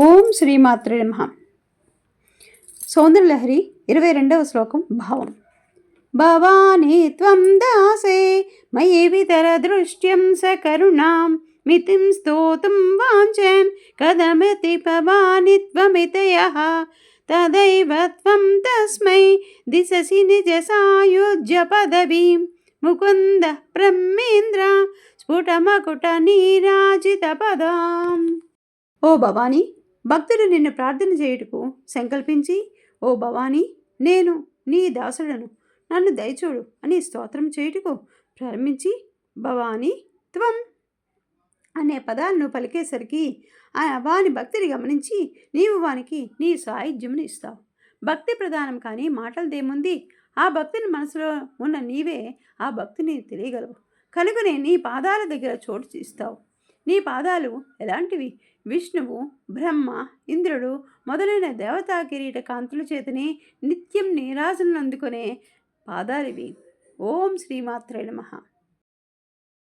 ఓం శ్రీమాత్రే నమ. సౌందర్యలహరి ఇరవై రెండవ శ్లోకం భావం. భవానీ త్వం దాసే మయి వితర దృష్ట్యం సకరుణాం మితిం స్తోతుం వాంఛన్ కదమతి భవాని త్వమితయ. తదైవ త్వం తస్మై దిశసి నిజ సాయుజ్య పదవీం ముకుంద బ్రహ్మేంద్ర స్ఫుటమకుట నీరాజిత పదాం. ఓ భవానీ భక్తుడు నిన్ను ప్రార్థన చేయుటకు సంకల్పించి ఓ భవానీ నేను నీ దాసుడను. నన్ను దయచూడు అని స్తోత్రం చేయుటకు ప్రారంభించి భవానీ త్వం అనే పదాలను పలికేసరికి ఆ వాని భక్తిని గమనించి నీవు వానికి నీ సాయుధ్యమును ఇస్తావు. భక్తి ప్రధానం కానీ మాటలదేముంది? ఆ భక్తిని మనసులో ఉన్న నీవే ఆ భక్తిని తెలియగలవు. కనుకనే నీ పాదాల దగ్గర చోటు ఇస్తావు నీ పాదాలు ఎలాంటివి? విష్ణువు బ్రహ్మ ఇంద్రుడు మొదలైన దేవతా కిరీట కాంతుల చేతనే నిత్యం నీరాజనలు అందుకునే పాదాలివి. ఓం శ్రీమాత్రే నమః.